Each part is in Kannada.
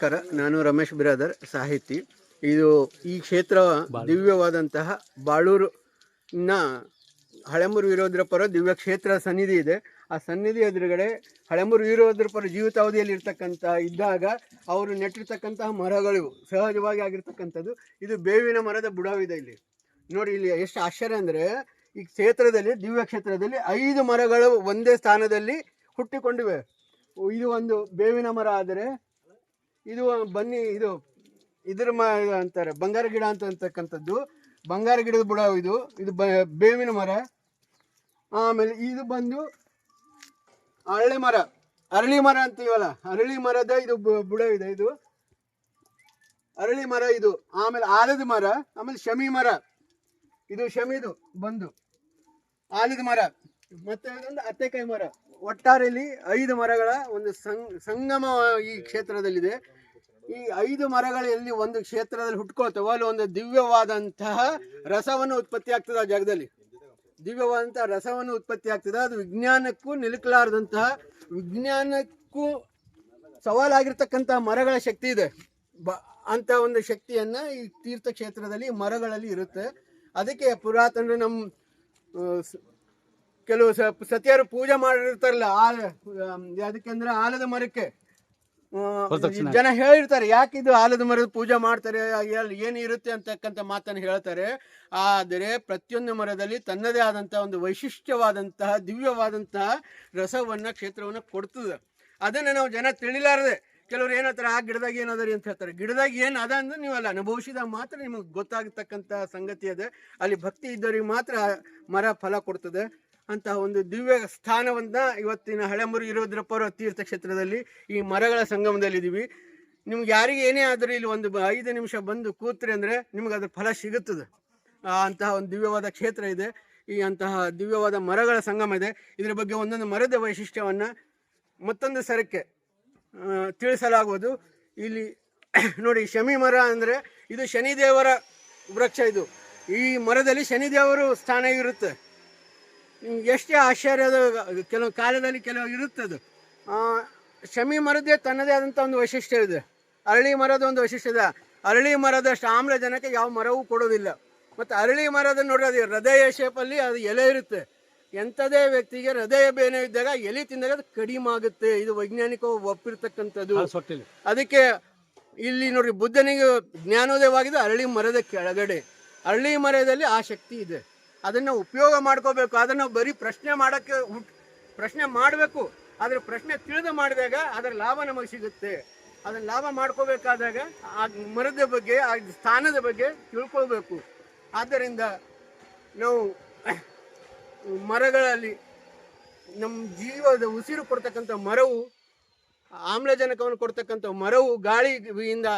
ನಮಸ್ಕಾರ. ನಾನು ರಮೇಶ್ ಬಿರಾದರ್ ಸಾಹಿತಿ. ಇದು ಈ ಕ್ಷೇತ್ರ ದಿವ್ಯವಾದಂತಹ ಬಾಳೂರು ನ ಹಳೆಮೂರು ವೀರೋದ್ರಪರ ದಿವ್ಯ ಕ್ಷೇತ್ರ ಸನ್ನಿಧಿ ಇದೆ. ಆ ಸನ್ನಿಧಿ ಎದುರುಗಡೆ ಹಳೆಮೂರು ವೀರೋದ್ರಪರ ಜೀವಿತಾವಧಿಯಲ್ಲಿ ಇರ್ತಕ್ಕಂಥ ಇದ್ದಾಗ ಅವರು ನೆಟ್ಟಿರ್ತಕ್ಕಂತಹ ಮರಗಳು ಸಹಜವಾಗಿ ಆಗಿರ್ತಕ್ಕಂಥದ್ದು. ಇದು ಬೇವಿನ ಮರದ ಬುಡವಿದೆ ಇಲ್ಲಿ. ನೋಡಿ ಇಲ್ಲಿ ಎಷ್ಟು ಆಶ್ಚರ್ಯ ಅಂದರೆ ಈ ಕ್ಷೇತ್ರದಲ್ಲಿ ದಿವ್ಯ ಕ್ಷೇತ್ರದಲ್ಲಿ ಐದು ಮರಗಳು ಒಂದೇ ಸ್ಥಾನದಲ್ಲಿ ಹುಟ್ಟಿಕೊಂಡಿವೆ. ಇದು ಒಂದು ಬೇವಿನ ಮರ ಆದರೆ ಇದು ಬನ್ನಿ, ಇದು, ಇದ್ರ ಮ ಅಂತಾರೆ, ಬಂಗಾರ ಗಿಡ ಅಂತ ಅಂತಕ್ಕಂಥದ್ದು. ಬಂಗಾರ ಗಿಡದ ಬುಡ ಇದು ಇದು ಬ, ಬೇವಿನ ಮರ. ಆಮೇಲೆ ಇದು ಬಂದು ಅರಳಿ ಮರ ಅರಳಿ ಮರ ಅಂತೀವಲ್ಲ, ಅರಳಿ ಮರದ ಇದು ಬುಡ ಇದೆ ಇದು. ಅರಳಿ ಮರ ಇದು, ಆಮೇಲೆ ಆಲದ ಮರ, ಆಮೇಲೆ ಶಮಿ ಮರ. ಇದು ಶಮಿದು, ಬಂದು. ಆಲದ ಮರ, ಮತ್ತೆ ಅತ್ತೆಕಾಯಿ ಮರ. ಒಟ್ಟಾರೆಯಲ್ಲಿ ಐದು ಮರಗಳ ಒಂದು ಸಂಗಮ ಈ ಕ್ಷೇತ್ರದಲ್ಲಿದೆ. ಈ ಐದು ಮರಗಳು ಎಲ್ಲಿ ಒಂದು ಕ್ಷೇತ್ರದಲ್ಲಿ ಹುಟ್ಕೊಳ್ತವೋ, ಅಲ್ಲಿ ಒಂದು ದಿವ್ಯವಾದಂತಹ ರಸವನ್ನು ಉತ್ಪತ್ತಿ ಆಗ್ತದೆ ಆ ಜಾಗದಲ್ಲಿ. ದಿವ್ಯವಾದಂತಹ ರಸವನ್ನು ಉತ್ಪತ್ತಿ ಆಗ್ತದೆ, ಅದು ವಿಜ್ಞಾನಕ್ಕೂ ನಿಲುಕಲಾರದಂತಹ ವಿಜ್ಞಾನಕ್ಕೂ ಸವಾಲಾಗಿರ್ತಕ್ಕಂತಹ ಮರಗಳ ಶಕ್ತಿ ಇದೆ. ಬ, ಅಂತ ಒಂದು ಶಕ್ತಿಯನ್ನ ಈ ತೀರ್ಥ ಕ್ಷೇತ್ರದಲ್ಲಿ ಮರಗಳಲ್ಲಿ ಇರುತ್ತೆ. ಅದಕ್ಕೆ ಪುರಾತನ ನಮ್ಮ ಕೆಲವು ಸತಿಯರು ಪೂಜೆ ಮಾಡಿರ್ತಾರಲ್ಲ, ಆಲ ಅದಕ್ಕೆ ಅಂದ್ರೆ ಆಲದ ಮರಕ್ಕೆ. ಜನ ಹೇಳಿರ್ತಾರೆ ಯಾಕೆ ಇದು ಆಲದ ಮರದ ಪೂಜೆ ಮಾಡ್ತಾರೆ ಏನಿರುತ್ತೆ ಏನು ಇರುತ್ತೆ ಅಂತಕ್ಕಂಥ ಮಾತನ್ನು ಹೇಳ್ತಾರೆ. ಆದರೆ ಪ್ರತಿಯೊಂದು ಮರದಲ್ಲಿ ತನ್ನದೇ ಆದಂತಹ ಒಂದು ವೈಶಿಷ್ಟ್ಯವಾದಂತಹ ದಿವ್ಯವಾದಂತಹ ರಸವನ್ನ ಕ್ಷೇತ್ರವನ್ನ ಕೊಡ್ತದೆ. ಅದನ್ನ ನಾವು ಜನ ತಿಳಿಲಾರದೆ ಕೆಲವರು ಏನಂತಾರೆ ಆ ಗಿಡದಾಗ ಏನದರಿ ಅಂತ ಹೇಳ್ತಾರೆ. ಗಿಡದಾಗ ಏನು ಅದ ಅಂದ್ರೆ ನೀವು ಅಲ್ಲಿ ಅನುಭವಿಸಿದಾಗ ಮಾತ್ರ ನಿಮಗೆ ಗೊತ್ತಾಗತಕ್ಕಂಥ ಸಂಗತಿ ಅದೇ. ಅಲ್ಲಿ ಭಕ್ತಿ ಇದ್ದವರಿಗೆ ಮಾತ್ರ ಮರ ಫಲ ಕೊಡ್ತದೆ. ಅಂತಹ ಒಂದು ದಿವ್ಯ ಸ್ಥಾನವನ್ನ ಇವತ್ತಿನ ಹಳೆಮುರು ತೀರ್ಥ ಕ್ಷೇತ್ರದಲ್ಲಿ ಈ ಮರಗಳ ಸಂಗಮದಲ್ಲಿದ್ದೀವಿ. ನಿಮ್ಗೆ ಯಾರಿಗೆ ಏನೇ ಆದರೂ ಇಲ್ಲಿ ಒಂದು ಐದು ನಿಮಿಷ ಬಂದು ಕೂತ್ರಿ ಅಂದರೆ ನಿಮ್ಗೆ ಅದ್ರ ಫಲ ಸಿಗುತ್ತದೆ. ಅಂತಹ ಒಂದು ದಿವ್ಯವಾದ ಕ್ಷೇತ್ರ ಇದೆ. ಈ ಅಂತಹ ದಿವ್ಯವಾದ ಮರಗಳ ಸಂಗಮ ಇದೆ. ಇದರ ಬಗ್ಗೆ ಒಂದೊಂದು ಮರದ ವೈಶಿಷ್ಟ್ಯವನ್ನು ಮತ್ತೊಂದು ಸರಕ್ಕೆ ತಿಳಿಸಲಾಗುವುದು. ಇಲ್ಲಿ ನೋಡಿ ಶಮಿ ಮರ ಅಂದರೆ ಇದು ಶನಿದೇವರ ವೃಕ್ಷ ಇದು. ಈ ಮರದಲ್ಲಿ ಶನಿದೇವರು ಸ್ಥಾನ ಇರುತ್ತೆ. ಎಷ್ಟೇ ಆಶ್ಚರ್ಯದ ಕೆಲವು ಕಾಲದಲ್ಲಿ ಕೆಲವು ಇರುತ್ತೆ ಅದು ಆ, ಶಮಿ ಮರದೇ ತನ್ನದೇ ಆದಂಥ ಒಂದು ವೈಶಿಷ್ಟ್ಯ ಇದೆ. ಅರಳಿ ಮರದ ಒಂದು ವೈಶಿಷ್ಟ್ಯ ಇದೆ. ಅರಳಿ ಮರದಷ್ಟು ಆಮ್ಲಜನಕ ಯಾವ ಮರವೂ ಕೊಡೋದಿಲ್ಲ ಮತ್ತು ಅರಳಿ ಮರದ ನೋಡೋದು ಅದು ಹೃದಯ ಶೇಪಲ್ಲಿ ಅದು ಎಲೆ ಇರುತ್ತೆ. ಎಂಥದೇ ವ್ಯಕ್ತಿಗೆ ಹೃದಯ ಬೇನೆ ಇದ್ದಾಗ ಎಲೆ ತಿಂದಾಗ ಅದು ಕಡಿಮೆ ಆಗುತ್ತೆ. ಇದು ವೈಜ್ಞಾನಿಕ ಒಪ್ಪಿರ್ತಕ್ಕಂಥದ್ದು. ಅದಕ್ಕೆ ಇಲ್ಲಿ ನೋಡಿ ಬುದ್ಧನಿಗೆ ಜ್ಞಾನೋದಯವಾಗಿದೆ ಅರಳಿ ಮರದ ಕೆಳಗಡೆ. ಅರಳಿ ಮರದಲ್ಲಿ ಆ ಶಕ್ತಿ ಇದೆ. ಅದನ್ನು ಉಪಯೋಗ ಮಾಡ್ಕೋಬೇಕು, ಅದನ್ನು ಬರೀ ಪ್ರಶ್ನೆ ಮಾಡೋಕ್ಕೆ ಪ್ರಶ್ನೆ ಮಾಡಬೇಕು, ಆದರೆ ಪ್ರಶ್ನೆ ತಿಳಿದು ಮಾಡಿದಾಗ ಅದರ ಲಾಭ ನಮಗೆ ಸಿಗುತ್ತೆ. ಅದನ್ನು ಲಾಭ ಮಾಡ್ಕೋಬೇಕಾದಾಗ ಆ ಮರದ ಬಗ್ಗೆ, ಆ ಸ್ಥಾನದ ಬಗ್ಗೆ ತಿಳ್ಕೊಳ್ಬೇಕು. ಆದ್ದರಿಂದ ನಾವು ಮರಗಳಲ್ಲಿ ನಮ್ಮ ಜೀವದ ಉಸಿರು ಕೊಡ್ತಕ್ಕಂಥ ಮರವು, ಆಮ್ಲಜನಕವನ್ನು ಕೊಡ್ತಕ್ಕಂಥ ಮರವು ಗಾಳಿಯಿಂದ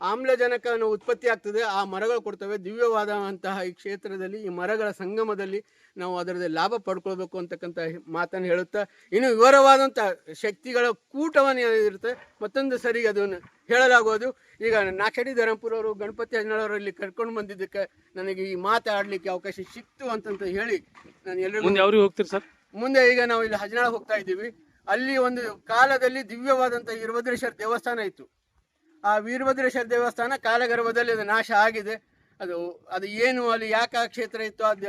ಆಮ್ಲಜನಕವನ್ನು ಉತ್ಪತ್ತಿ ಆಗ್ತದೆ. ಆ ಮರಗಳು ಕೊಡ್ತವೆ. ದಿವ್ಯವಾದಂತಹ ಈ ಕ್ಷೇತ್ರದಲ್ಲಿ ಈ ಮರಗಳ ಸಂಗಮದಲ್ಲಿ ನಾವು ಅದರದ್ದು ಲಾಭ ಪಡ್ಕೊಳ್ಬೇಕು ಅಂತಕ್ಕಂಥ ಮಾತನ್ನು ಹೇಳುತ್ತಾ ಇನ್ನು ವಿವರವಾದಂಥ ಶಕ್ತಿಗಳ ಕೂಟವನ್ನು ಇರುತ್ತೆ ಮತ್ತೊಂದು ಸರಿ ಅದನ್ನು ಹೇಳಲಾಗೋದು ಈಗ ನಾಕಡಿ ಧರಂಪುರ ಅವರು ಗಣಪತಿ ಇಲ್ಲಿ ಕರ್ಕೊಂಡು ಬಂದಿದ್ದಕ್ಕೆ ನನಗೆ ಈ ಮಾತಾಡಲಿಕ್ಕೆ ಅವಕಾಶ ಸಿಕ್ತು ಅಂತಂತ ಹೇಳಿ ನಾನು ಎಲ್ಲರಿಗೂ ಮುಂದೆ ಅವ್ರಿಗೆ ಹೋಗ್ತೀರಿ ಸರ್? ಮುಂದೆ ಈಗ ನಾವು ಇಲ್ಲಿ ಹಜನಾಳ ಹೋಗ್ತಾ ಇದ್ದೀವಿ. ಅಲ್ಲಿ ಒಂದು ಕಾಲದಲ್ಲಿ ದಿವ್ಯವಾದಂಥ ವೀರಭದ್ರೇಶ್ವರ ದೇವಸ್ಥಾನ ಇತ್ತು. ಆ ವೀರಭದ್ರೇಶ್ವರ ದೇವಸ್ಥಾನ ಕಾಲಗರ್ಭದಲ್ಲಿ ಅದು ನಾಶ ಆಗಿದೆ. ಅದು ಅದು ಏನು ಅಲ್ಲಿ ಯಾಕೆ ಆ ಕ್ಷೇತ್ರ ಇತ್ತು? ಅದು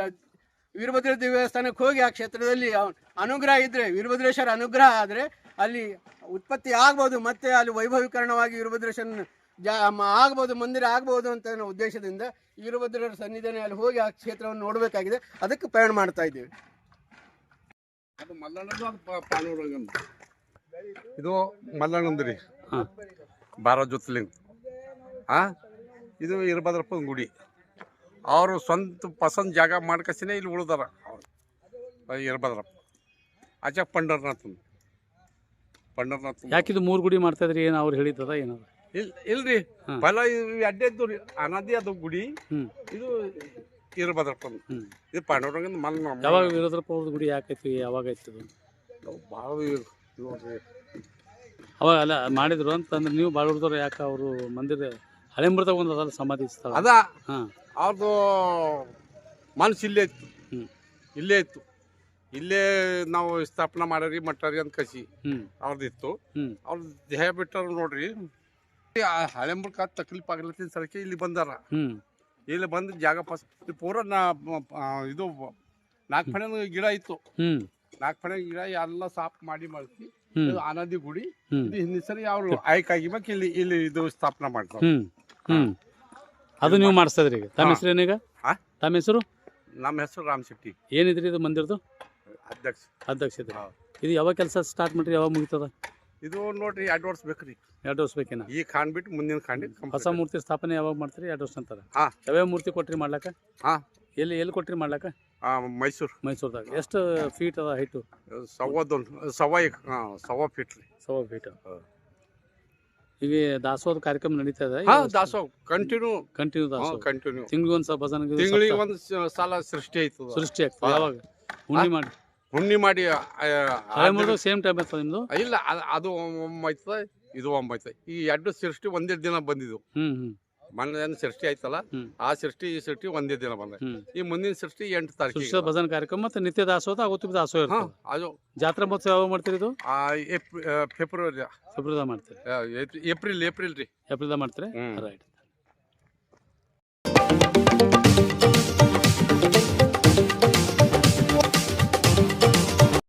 ವೀರಭದ್ರ ದೇವಸ್ಥಾನಕ್ಕೆ ಹೋಗಿ ಆ ಕ್ಷೇತ್ರದಲ್ಲಿ ಅವನು ಅನುಗ್ರಹ ಇದ್ದರೆ ವೀರಭದ್ರೇಶ್ವರ ಅನುಗ್ರಹ ಆದರೆ ಅಲ್ಲಿ ಉತ್ಪತ್ತಿ ಆಗ್ಬೋದು ಮತ್ತೆ ಅಲ್ಲಿ ವೈಭವೀಕರಣವಾಗಿ ವೀರಭದ್ರೇಶ್ವರನ ಜಾ ಆಗ್ಬೋದು ಮಂದಿರ ಆಗ್ಬೋದು ಅಂತ ಅನ್ನೋ ಉದ್ದೇಶದಿಂದ ವೀರಭದ್ರರ ಸನ್ನಿಧಾನ ಅಲ್ಲಿ ಹೋಗಿ ಆ ಕ್ಷೇತ್ರವನ್ನು ನೋಡಬೇಕಾಗಿದೆ. ಅದಕ್ಕೆ ಪ್ರಯಾಣ ಮಾಡ್ತಾ ಇದ್ದೀವಿ. ಇದು ಮಲ್ಲಣ್ಣಂದು ರೀ. ಹಾಂ. ಬಾರ ಜ್ಯೋತಿರ್ಲಿಂಗ ಆ? ಇದು ಇರಬದ್ರಪ್ಪ ಗುಡಿ. ಅವರು ಸ್ವಂತ ಪಸಂದ್ ಜಾಗ ಮಾಡ್ಕಸಿನೇ ಇಲ್ಲಿ ಉಳಿದಾರ. ಅವ್ರು ಅಜ ಪಂಡರ್ನಾಥ್ ಪಂಡರ್ನಾಥ್ ಯಾಕಿದು ಮೂರು ಗುಡಿ ಮಾಡ್ತಾ ಇದ್ರಿ? ಏನು ಅವ್ರು ಹೇಳಿದ್ದದ ಏನದ? ಇಲ್ ಇಲ್ರಿ. ಬಲ ಅಡ್ಡೆದ್ದು ರೀ. ಅನಾದಿ ಅದು ಗುಡಿ. ಇದು ಇರಬದ್ರಪ್ಪ ಇದು ಪಾಂಡವರಂಗನ ಮಲ್ ಯಾವಾಗ ಇರೋದ್ರಪ್ಪ ಅವ್ರದ್ದು ಗುಡಿ ಯಾಕೈತಿ ಯಾವಾಗ ಐತಿ ಬಾವಿ ಭಾಳ ನೋಡ್ರಿ. ಅವಾಗ ಅಲ್ಲ ಮಾಡಿದ್ರು ಅಂತಂದ್ರೆ ನೀವು ಬಾಳೂರ್ದವ್ರು ಯಾಕೆ ಅವರು ಮಂದಿರ ಹಳೆ ಮೃತ ಒಂದು ಅದಲ್ಲ ಸಮಾಧಿ ಸ್ಥಳ? ಅದ. ಹಾಂ. ಅವ್ರದ್ದು ಮನಸ್ಸು ಇಲ್ಲೇ ಇತ್ತು. ಹ್ಮ್. ಇಲ್ಲೇ ಇತ್ತು. ಇಲ್ಲೇ ನಾವು ಸ್ಥಾಪನೆ ಮಾಡ್ಯಾರಿ ಮಟ್ಟಾರಿ ಅಂತ ಕಸಿ. ಹ್ಞೂ ಅವ್ರದ್ದಿತ್ತು ಅವ್ರ ದೇಹ ಬಿಟ್ಟರು ನೋಡ್ರಿ. ಆ ಹಳೆ ಮುಳ್ಕ ತಕ್ಲೀಫ್ ಆಗ್ಲತ್ತಿನ ಸಲಕ್ಕೆ ಇಲ್ಲಿ ಬಂದಾರ. ಇಲ್ಲಿ ಬಂದು ಜಾಗ ಫಸ್ಟ್ ಇದು ಪೂರ ನಾ ಆ, ಇದು ನಾಲ್ಕು ಫಣೆ ಗಿಡ ಇತ್ತು. ಹ್ಞೂ ನಾಲ್ಕು ಫಣೆ ಗಿಡ ಎಲ್ಲ ಸಾಫ್ ಮಾಡಿ ಮಾಡ್ತಿ ಹ್ಮ್ ಇದು ಅನದಿ ಗುಡಿ. ಇದು ಹಿಂದಿನ ಸರಿ ಅವ್ರು ಆಯ್ಕೆ ಆಗಿಬೇಕು ಇಲ್ಲಿ ಇಲ್ಲಿ ಇದು ಸ್ಥಾಪನೆ ಮಾಡ್ತಾರೆ ಹ್ಮ್ ಹ್ಮ್. ಅದು ನೀವು ಮಾಡಿಸ್ತಾ ಇದ್ರಿ ಈಗ. ತಮ್ಮ. ಹೆಸರು ಏನೀಗ ಹಾ? ತಮ್ಮ ಹೆಸರು? ನಮ್ಮ ಹೆಸರು ರಾಮ್ ಶೆಟ್ಟಿ. ಏನಿದ್ರಿ ಇದು ಮಂದಿರದು? ಅಧ್ಯಕ್ಷ. ಅಧ್ಯಕ್ಷ ಇದ್ರಿ. ಹಾ. ಇದು ಯಾವಾಗ ಕೆಲಸ ಸ್ಟಾರ್ಟ್ ಮಾಡ್ರಿ? ಯಾವಾಗ ಮುಗಿತದ? ಇದು ನೋಡ್ರಿ ಎರಡು ವರ್ಷ ಬೇಕ್ರಿ. ಎರಡು ವರ್ಷ ಬೇಕೇನ? ಈ ಖಾನ್ ಬಿಟ್ಟು ಮುಂದಿನ ಖಾಂಡಿ ಹೊಸ ಮೂರ್ತಿ ಸ್ಥಾಪನೆ ಯಾವಾಗ ಮಾಡ್ತೀರಿ? ಎರಡು ವರ್ಷ ಅಂತಾರೆ ಹಾ. ಯಾವ್ಯಾವ ಮೂರ್ತಿ ಕೊಟ್ರಿ ಮಾಡ್ಲಾಕ? ಹಾ. ಎಲ್ಲಿ ಎಲ್ಲಿ ಕೊಟ್ರಿ ಮಾಡ್ಲಾಕ? ಮೈಸೂರು. ಮೈಸೂರ್ದಾಗ. ಎಷ್ಟು ಫೀಟ್ ಅದ ಹೈಟು ಸವ್ವದೊಂದು ಸವ ಎಕ್- ಹಾ, ಸವ ಫೀಟ್ ರೀ. ಸವ ಫೀಟ್ ಹಾ. ಈಗ ದಾಸೋಹದ ಕಾರ್ಯಕ್ರಮ ನಡೀತಾ ಇದೆ? ಹಾ ದಾಸೋ ಕಂಟಿನ್ಯೂ ಕಂಟಿನ್ಯೂ ದಾಸೋಹ. ಕಂಟಿನ್ಯೂ ತಿಂಗಳಿಗೆ ಒಂದು ಸಲ ಗಿಜನೆ ತಿಂಗಳಿಗೆ ಸಪ್ತಾಹ ಒಂದು ಸ- ಸಾಲ ಸೃಷ್ಟಿ ಆಯ್ತದ ಸೃಷ್ಟಿ ಆಗ್ತದೆ. ಹಾ. ಯಾವಾಗ? ಹುಣ್ಣಿ ಮಾಡಿ. ಹುಣ್ಣಿ ಮಾಡಿ ಆ, ಹಳೆ ಮುರಿದಾಗ ಸೇಮ್ ಟೈಮ್ ಇರ್ತದೆ ನಿಮ್ದು? ಇಲ್ಲ ಅದ್- ಅದು ಒಮ್ಮೈತದ ಇದು ಒಮ್ಮೆ ಆಯ್ತದ ಈ ಎರಡು ಸೃಷ್ಟಿ ಒಂದೇ ದಿನ ಬಂದಿದ್ದು ಹ್ಮ್ ಹ್ಮ್. ಮೊನ್ನೆ ಏನು ಸೃಷ್ಟಿ ಆಯ್ತಲ್ಲ ಆ ಸೃಷ್ಟಿ ಈ ಸೃಷ್ಟಿ ಒಂದೇ ದಿನ ಬಂದ. ಈ ಮುಂದಿನ ಸೃಷ್ಟಿ ಎಂಟು ತಾರೀಕು ಭಜನ್ ಕಾರ್ಯಕ್ರಮ ಮತ್ತೆ ನಿತ್ಯ ದಾಸೋಹ ಆಗುತ್ತಿ ದಾಸೋಹ ಇರ್ತದೆ ಅದು ಜಾತ್ರಾ ಮಹೋತ್ಸವ ಯಾವಾಗ ಮಾಡ್ತೀರಿ ಇದು? ಆ, ಏಪ್- ಆ, ಫೆಬ್ರವರಿ. ಆ, ಫೆಬ್ರವರಿದಾಗ ಮಾಡ್ತೀರಿ ಏಪ್ರಿಲ್ ಏಪ್ರಿಲ್ ರೀ ಏಪ್ರಿಲ್ದಾಗ ಮಾಡ್ತೀರಿ? ಹ್ಮ್. ರೈಟ್